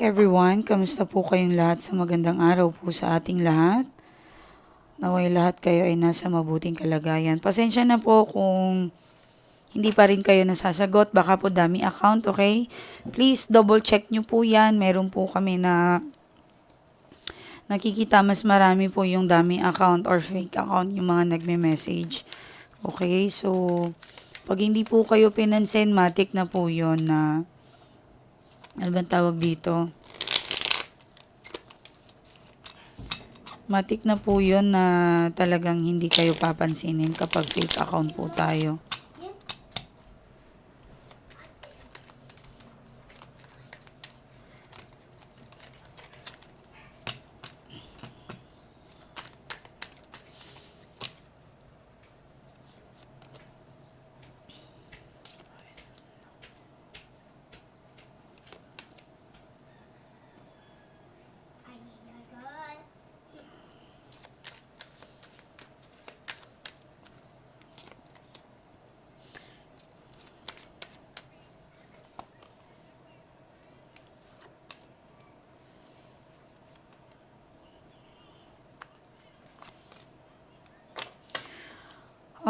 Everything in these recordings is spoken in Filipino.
everyone, kamusta po kayong lahat sa magandang araw po sa ating lahat? Naway lahat kayo ay nasa mabuting kalagayan. Pasensya na po kung hindi pa rin kayo nasasagot, baka po dami account, okay? Please double check nyo po yan. Meron po kami na nakikita mas marami po yung dami account or fake account yung mga nagme-message. Okay, so pag hindi po kayo pinansin, matik na po yon na ano bang tawag dito? Matik na po yun na talagang hindi kayo papansinin kapag fake account po tayo.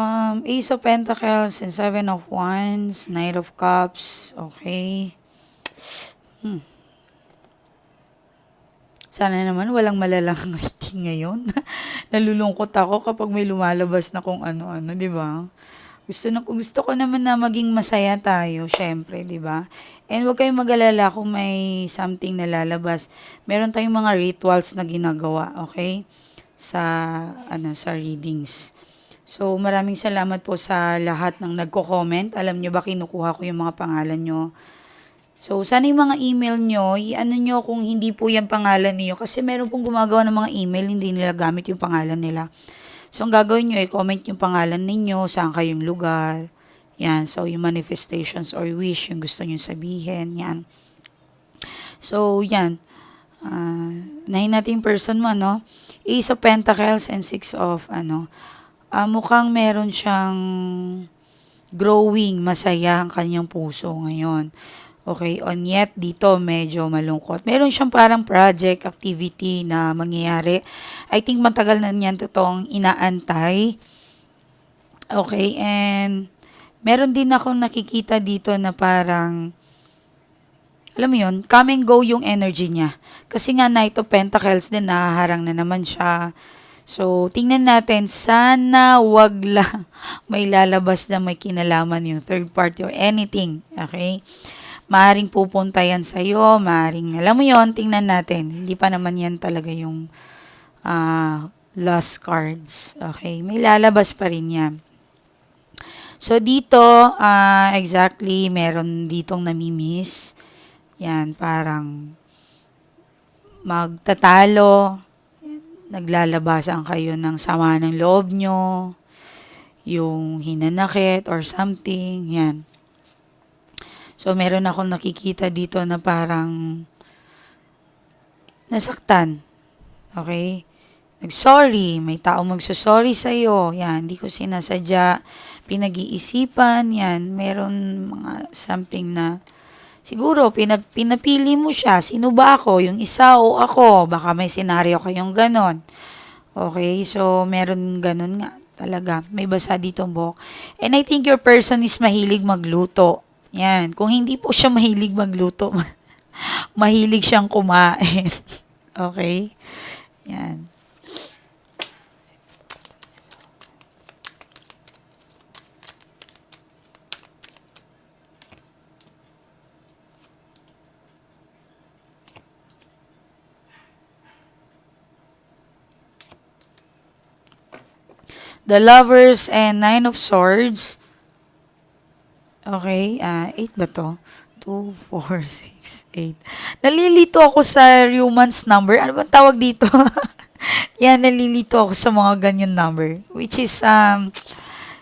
Um, Ace of Pentacles and Seven of Wands, Knight of Cups, okay. Hmm. Sana naman walang malalang rating ngayon. Nalulungkot ako kapag may lumalabas na kung ano-ano, di ba? Gusto, na, gusto ko naman na maging masaya tayo, syempre, di ba? And huwag kayong mag-alala kung may something na lalabas. Meron tayong mga rituals na ginagawa, okay? Sa, ano, sa readings. So, maraming salamat po sa lahat ng nagko-comment. Alam nyo ba, kinukuha ko yung mga pangalan nyo. So, sana yung mga email nyo, i-ano nyo kung hindi po yan pangalan niyo. Kasi meron pong gumagawa ng mga email, hindi nila gamit yung pangalan nila. So, ang gagawin nyo, i-comment yung pangalan ninyo, saan kayong lugar. Yan, so yung manifestations or wish, yung gusto nyo sabihin, yan. So, yan. Uh, nahin natin person mo, no? Ace of Pentacles and Six of, ano, uh, mukhang meron siyang growing, masaya ang kanyang puso ngayon. Okay, on yet dito medyo malungkot. Meron siyang parang project activity na mangyayari. I think matagal na niyan totoong inaantay. Okay, and meron din ako nakikita dito na parang alam mo yun, come and go yung energy niya. Kasi nga Knight of Pentacles din, nahaharang na naman siya. So, tingnan natin, sana wag lang may lalabas na may kinalaman yung third party or anything. Okay? Maaring pupunta yan sa'yo, maaring, alam mo yon tingnan natin. Hindi pa naman yan talaga yung uh, lost cards. Okay? May lalabas pa rin yan. So, dito, uh, exactly, meron ditong namimiss. Yan, parang magtatalo, naglalabasan kayo ng sama ng loob nyo, yung hinanakit or something, yan. So, meron akong nakikita dito na parang nasaktan. Okay? Nag-sorry. May tao magsasorry sa'yo. Yan, hindi ko sinasadya. Pinag-iisipan. Yan, meron mga something na siguro pinag, pinapili mo siya. Sino ba ako? Yung isa o ako? Baka may senaryo kayong ganon. Okay? So, meron ganon nga talaga. May basa dito buhok. And I think your person is mahilig magluto. Yan. Kung hindi po siya mahilig magluto, mahilig siyang kumain. okay? Yan. The Lovers and Nine of Swords. Okay, uh, 8 ba to? 2, 4, 6, 8. Nalilito ako sa Romance number. Ano bang tawag dito? Yan, nalilito ako sa mga ganyan number. Which is, um,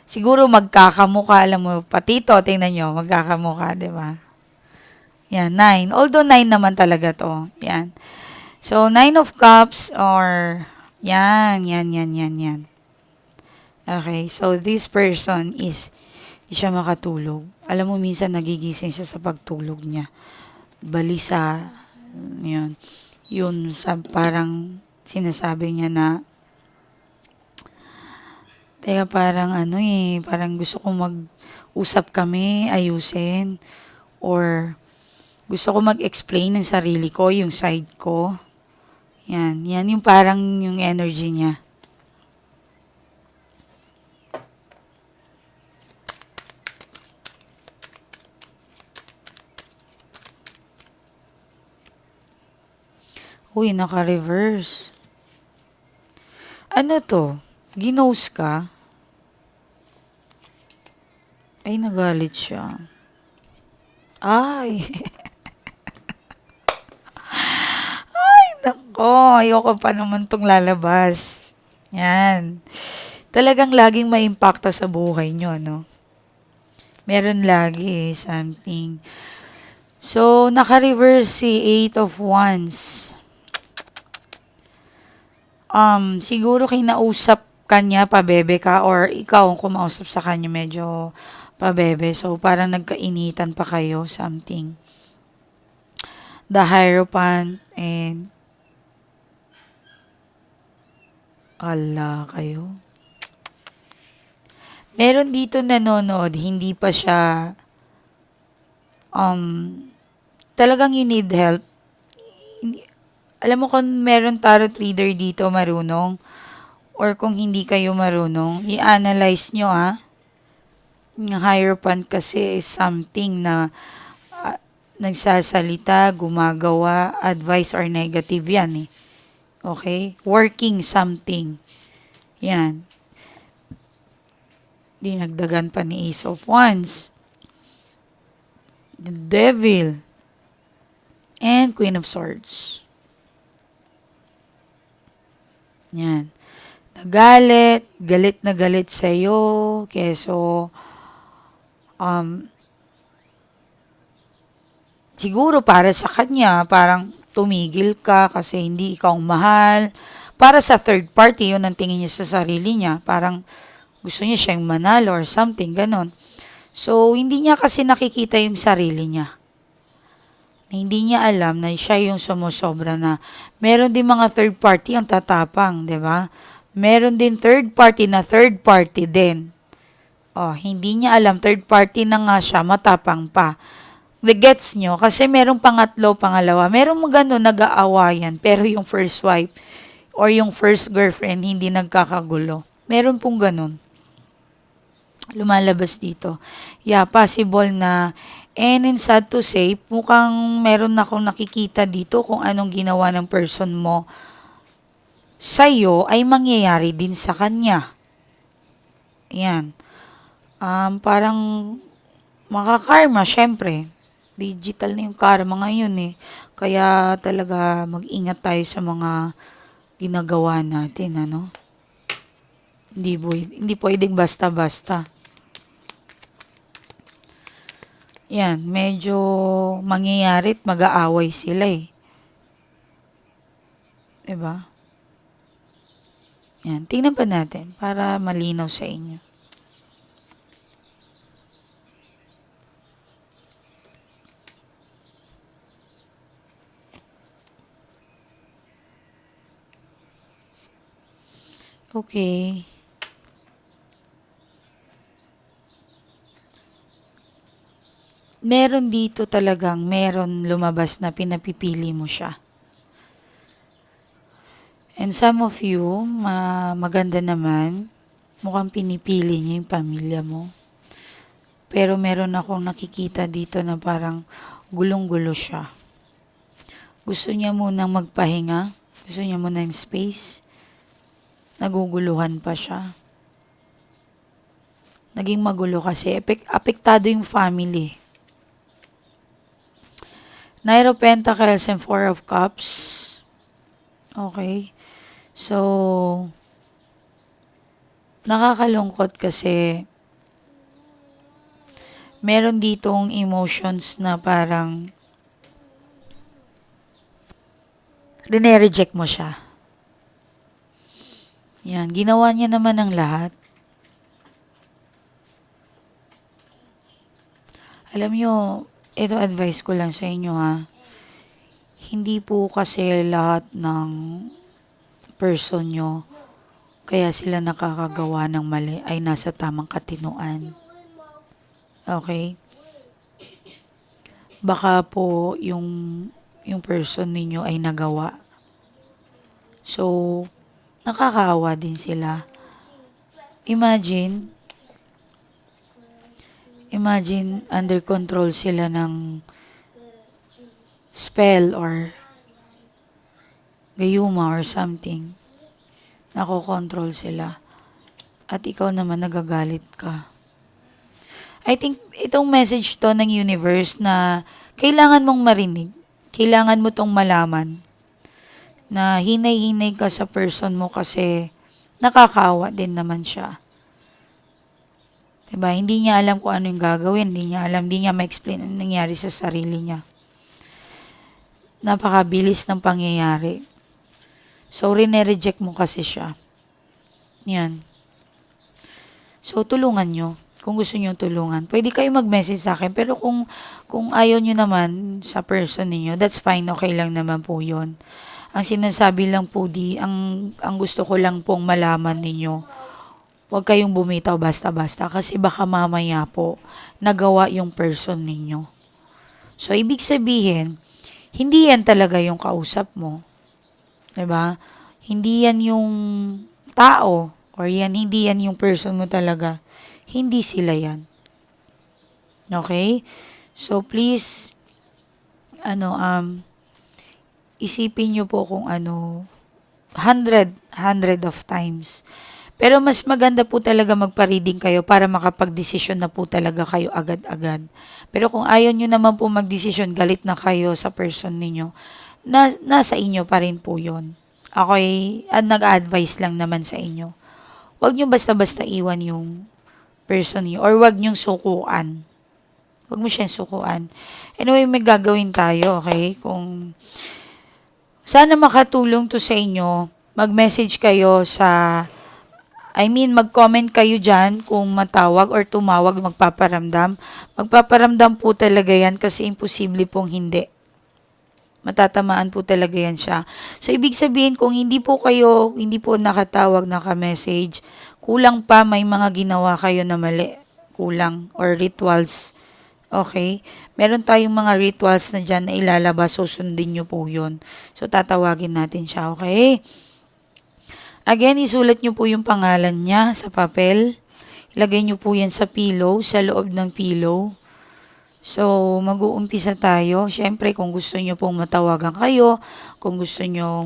siguro magkakamukha. Alam mo, pati ito, tingnan nyo, magkakamukha, ba? Yan, 9. Although 9 naman talaga to. Yan. So, 9 of cups or, yan, yan, yan, yan, yan. Okay, so this person is hindi siya makatulog. Alam mo, minsan nagigising siya sa pagtulog niya. Balisa, Yun. Yun sa parang sinasabi niya na Teka, parang ano eh, parang gusto kong mag-usap kami, ayusin. Or gusto ko mag-explain ng sarili ko, yung side ko. Yan, yan yung parang yung energy niya. Uy, naka-reverse. Ano to? Ginos ka? Ay, nagalit siya. Ay. Ay, nako. Ayoko pa naman tong lalabas. Yan. Talagang laging may impacta sa buhay nyo, no? Meron lagi eh, something. So, naka-reverse si Eight of Wands. Um, siguro kinausap kanya, pabebe ka, or ikaw ang kumausap sa kanya, medyo pabebe. So, parang nagkainitan pa kayo, something. The Hierophant and Ala kayo. Meron dito nanonood, hindi pa siya um talagang you need help. Alam mo kung meron tarot reader dito marunong or kung hindi kayo marunong, i-analyze nyo ah. Yung Hierophant kasi is something na ah, nagsasalita, gumagawa, advice or negative yan eh. Okay? Working something. Yan. Dinagdagan pa ni Ace of Wands. The Devil. And Queen of Swords. Yan. Nagalit, galit na galit sa'yo, keso, um, siguro para sa kanya, parang tumigil ka kasi hindi ikaw mahal. Para sa third party, yun ang tingin niya sa sarili niya. Parang gusto niya siyang manalo or something, ganon. So, hindi niya kasi nakikita yung sarili niya. Hindi niya alam na siya yung sumusobra na meron din mga third party ang tatapang, di ba? Meron din third party na third party din. Oh, hindi niya alam, third party na nga siya, matapang pa. The gets nyo, kasi merong pangatlo, pangalawa. Merong mga gano'n, nag-aawayan, pero yung first wife or yung first girlfriend, hindi nagkakagulo. Meron pong ganun. Lumalabas dito. Yeah, possible na, and in sad to say, mukhang meron na akong nakikita dito kung anong ginawa ng person mo sa'yo ay mangyayari din sa kanya. Yan. Um, parang makakarma, syempre. Digital na yung karma ngayon eh. Kaya talaga mag-ingat tayo sa mga ginagawa natin, ano? Hindi, hindi pwedeng basta-basta. Yan, medyo mangyayari at mag-aaway sila eh. 'Di ba? Yan, tingnan pa natin para malinaw sa inyo. Okay. Meron dito talagang meron lumabas na pinapipili mo siya. And some of you, ma maganda naman, mukhang pinipili niyo yung pamilya mo. Pero meron akong nakikita dito na parang gulong-gulo siya. Gusto niya munang magpahinga. Gusto niya muna yung space. Naguguluhan pa siya. Naging magulo kasi. Apektado yung family. Nine of Pentacles and Four of Cups. Okay. So, nakakalungkot kasi meron ditong emotions na parang rene-reject mo siya. Yan, ginawa niya naman ng lahat. Alam nyo, ito advice ko lang sa inyo ha. hindi po kasi lahat ng person nyo kaya sila nakakagawa ng mali ay nasa tamang katinuan. Okay? Baka po yung yung person ninyo ay nagawa. So, nakakaawa din sila. Imagine, imagine under control sila ng spell or gayuma or something. Nako-control sila. At ikaw naman nagagalit ka. I think itong message to ng universe na kailangan mong marinig. Kailangan mo tong malaman na hinay-hinay ka sa person mo kasi nakakaawa din naman siya. 'Di ba? Hindi niya alam kung ano yung gagawin, hindi niya alam, hindi niya ma-explain ang nangyari sa sarili niya. Napakabilis ng pangyayari. So, rene-reject mo kasi siya. Yan. So, tulungan nyo. Kung gusto nyo tulungan. Pwede kayo mag-message sa akin. Pero kung, kung ayaw nyo naman sa person ninyo, that's fine. Okay lang naman po yon Ang sinasabi lang po di, ang, ang gusto ko lang pong malaman ninyo, huwag kayong bumitaw basta-basta kasi baka mamaya po nagawa yung person ninyo. So, ibig sabihin, hindi yan talaga yung kausap mo. ba? Hindi yan yung tao or yan hindi yan yung person mo talaga. Hindi sila yan. Okay? So please ano um isipin niyo po kung ano hundred hundred of times. Pero mas maganda po talaga magpa-reading kayo para makapag-desisyon na po talaga kayo agad-agad. Pero kung ayaw nyo naman po mag-desisyon, galit na kayo sa person ninyo, na, nasa inyo pa rin po yon. Ako ay nag-advise lang naman sa inyo. Huwag nyo basta-basta iwan yung person niyo or huwag nyo sukuan. Huwag mo siyang sukuan. Anyway, may gagawin tayo, okay? Kung sana makatulong to sa inyo, mag-message kayo sa I mean, mag-comment kayo dyan kung matawag or tumawag, magpaparamdam. Magpaparamdam po talaga yan kasi imposible pong hindi matatamaan po talaga yan siya. So, ibig sabihin, kung hindi po kayo, hindi po nakatawag, naka-message, kulang pa, may mga ginawa kayo na mali. Kulang. Or rituals. Okay? Meron tayong mga rituals na dyan na ilalabas, so sundin nyo po yun. So, tatawagin natin siya, okay? Again, isulat nyo po yung pangalan niya sa papel. Ilagay nyo po yan sa pillow, sa loob ng pillow. So, mag-uumpisa tayo. Siyempre, kung gusto nyo pong matawagan kayo, kung gusto nyo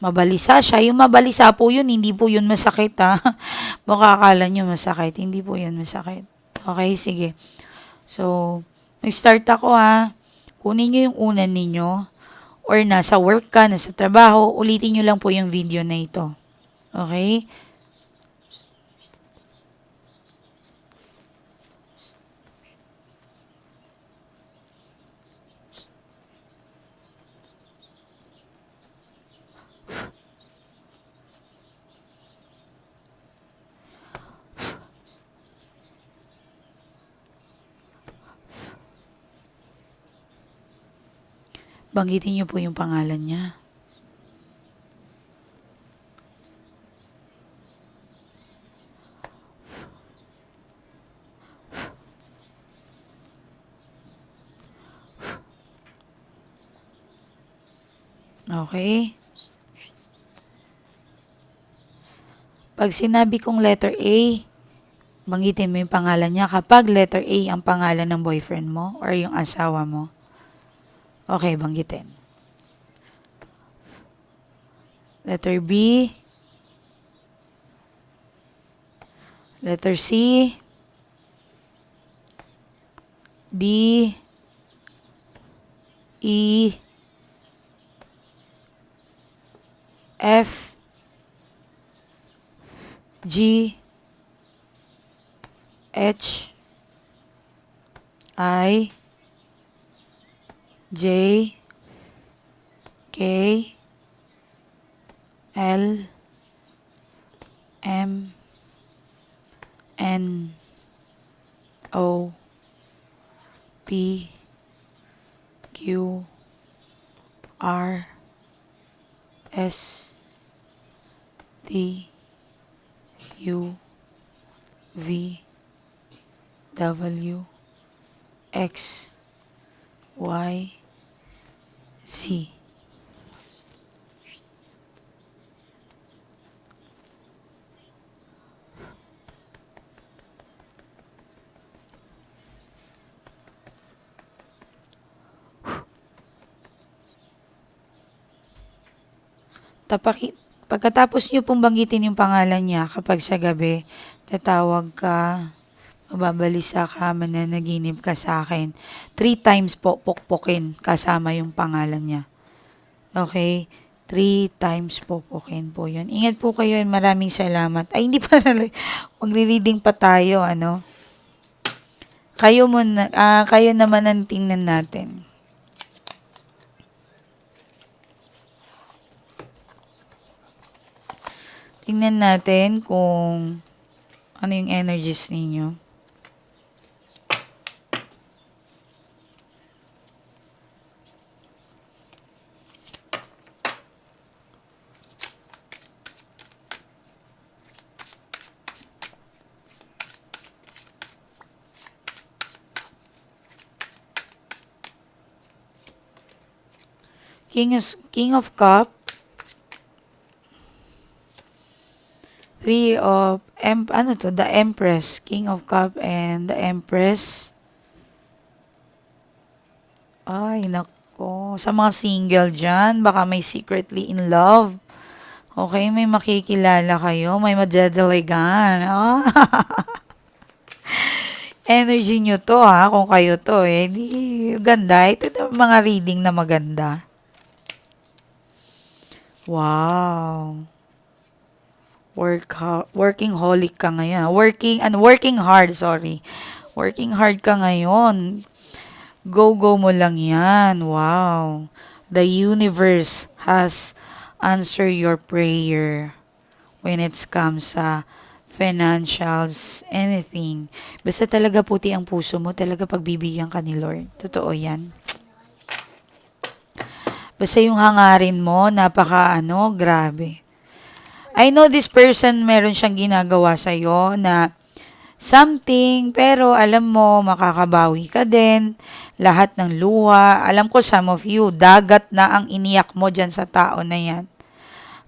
mabalisa siya, yung mabalisa po yun, hindi po yun masakit ha. Makakala nyo masakit, hindi po yun masakit. Okay, sige. So, mag-start ako ha. Kunin nyo yung unan ninyo or nasa work ka, nasa trabaho, ulitin nyo lang po yung video na ito. Okay? Banggitin niyo po yung pangalan niya. Okay. Pag sinabi kong letter A, banggitin mo yung pangalan niya. Kapag letter A ang pangalan ng boyfriend mo or yung asawa mo, okay, banggitin. Letter B, letter C, D, E, F, G, H, I, J, K, L, M, N, O, P, Q, R S T U V W X Y Z. Tapaki, pagkatapos nyo pong banggitin yung pangalan niya kapag sa gabi, tatawag ka, mababalisa ka, mananaginip ka sa akin. Three times po pukpukin kasama yung pangalan niya. Okay? Three times pukpukin po yun. Ingat po kayo and maraming salamat. Ay, hindi pa na, magre-reading pa tayo, ano? Kayo muna, ah, kayo naman ang tingnan natin. Tingnan natin kung ano yung energies ninyo. King, is, King of Cup, Three of, em, ano to, the Empress, King of Cup and the Empress. Ay, nako. Sa mga single dyan, baka may secretly in love. Okay, may makikilala kayo, may madadaligan. Ah. Energy nyo to ha, kung kayo to eh. Di, ganda. Ito yung mga reading na maganda. Wow work working holic ka ngayon. Working and working hard, sorry. Working hard ka ngayon. Go go mo lang 'yan. Wow. The universe has answer your prayer when it comes sa financials, anything. Basta talaga puti ang puso mo, talaga pagbibigyan ka ni Lord. Totoo 'yan. Basta yung hangarin mo, napaka ano, grabe. I know this person meron siyang ginagawa sa iyo na something pero alam mo makakabawi ka din. Lahat ng luha. Alam ko some of you dagat na ang iniyak mo diyan sa tao na yan.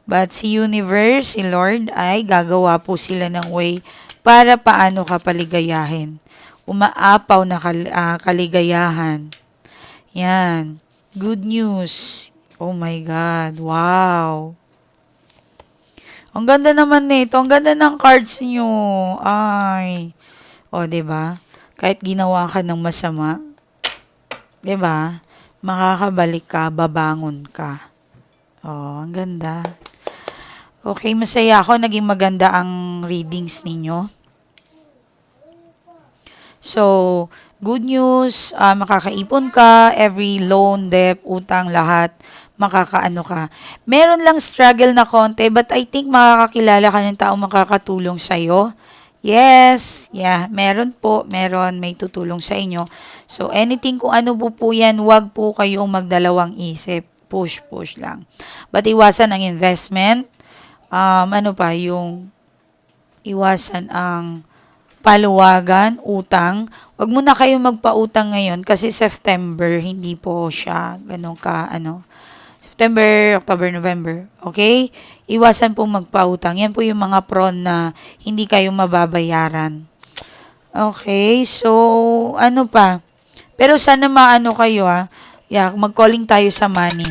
But si universe si Lord ay gagawa po sila ng way para paano ka paligayahin. Umaapaw na kal- ah, kaligayahan. Yan. Good news. Oh my god. Wow ang ganda naman nito. Ang ganda ng cards niyo. Ay. O, ba? Kahit ginawa ka ng masama, ba? Makakabalik ka, babangon ka. Oh, ang ganda. Okay, masaya ako. Naging maganda ang readings ninyo. So, good news, ah, makakaipon ka, every loan, debt, utang, lahat, makakaano ka. Meron lang struggle na konti, but I think makakakilala ka ng tao makakatulong sa'yo. Yes, yeah, meron po, meron, may tutulong sa inyo. So, anything kung ano po po yan, wag po kayong magdalawang isip. Push, push lang. But iwasan ang investment. Um, ano pa, yung iwasan ang paluwagan, utang. Huwag mo na kayo magpautang ngayon kasi September, hindi po siya ganun ka, ano, September, October, November. Okay? Iwasan pong magpautang. Yan po yung mga prawn na hindi kayo mababayaran. Okay? So, ano pa? Pero sana maano kayo ah. Yeah, mag-calling tayo sa money.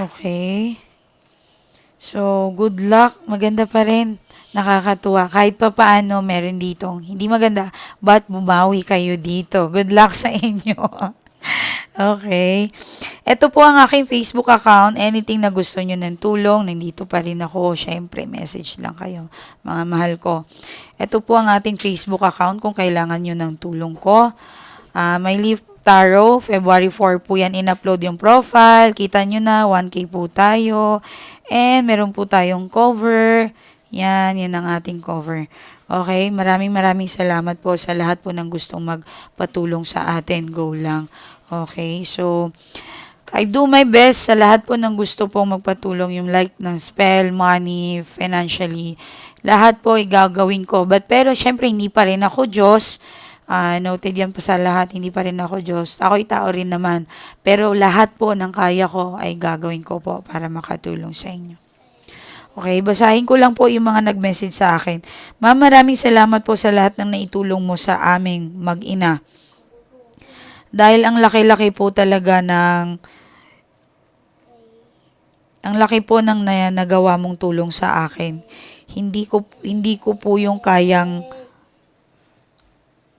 Okay. So, good luck. Maganda pa rin. Nakakatuwa. Kahit pa paano, meron ditong hindi maganda, but bumawi kayo dito. Good luck sa inyo. okay. Ito po ang aking Facebook account. Anything na gusto nyo ng tulong, nandito pa rin ako. Syempre, message lang kayo, mga mahal ko. Ito po ang ating Facebook account kung kailangan nyo ng tulong ko. Ah, may Leaf Tarot, February 4 po yan in-upload yung profile. Kita nyo na, 1K po tayo. And meron po tayong cover. Yan, yan ang ating cover. Okay, maraming maraming salamat po sa lahat po ng gustong magpatulong sa atin. Go lang. Okay, so I do my best sa lahat po ng gusto pong magpatulong yung like ng spell, money, financially. Lahat po igagawin ko. But pero syempre hindi pa rin ako Diyos. Ah, noted yan po sa lahat, hindi pa rin ako Diyos. Ako'y tao rin naman. Pero lahat po ng kaya ko ay gagawin ko po para makatulong sa inyo. Okay, basahin ko lang po yung mga nag-message sa akin. Ma'am, maraming salamat po sa lahat ng naitulong mo sa aming mag-ina. Dahil ang laki-laki po talaga ng ang laki po ng na, nagawa mong tulong sa akin. Hindi ko hindi ko po yung kayang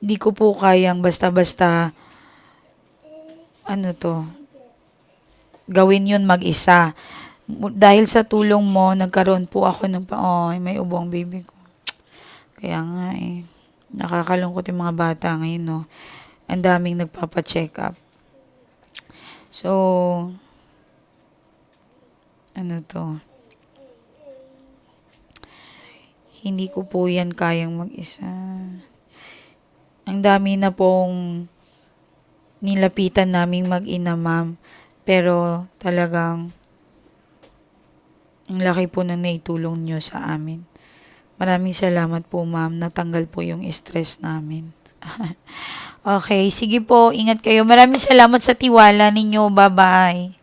hindi ko po kayang basta-basta ano to gawin yun mag-isa. Dahil sa tulong mo, nagkaroon po ako ng pa, oh, may ubong baby ko. Kaya nga eh, nakakalungkot yung mga bata ngayon, no. Ang daming nagpapa-check up. So, ano to? Hindi ko po yan kayang mag-isa. Ang dami na pong nilapitan naming mag-ina, ma'am. Pero talagang ang laki po na naitulong nyo sa amin. Maraming salamat po, ma'am. Natanggal po yung stress namin. okay, sige po. Ingat kayo. Maraming salamat sa tiwala ninyo. Bye-bye.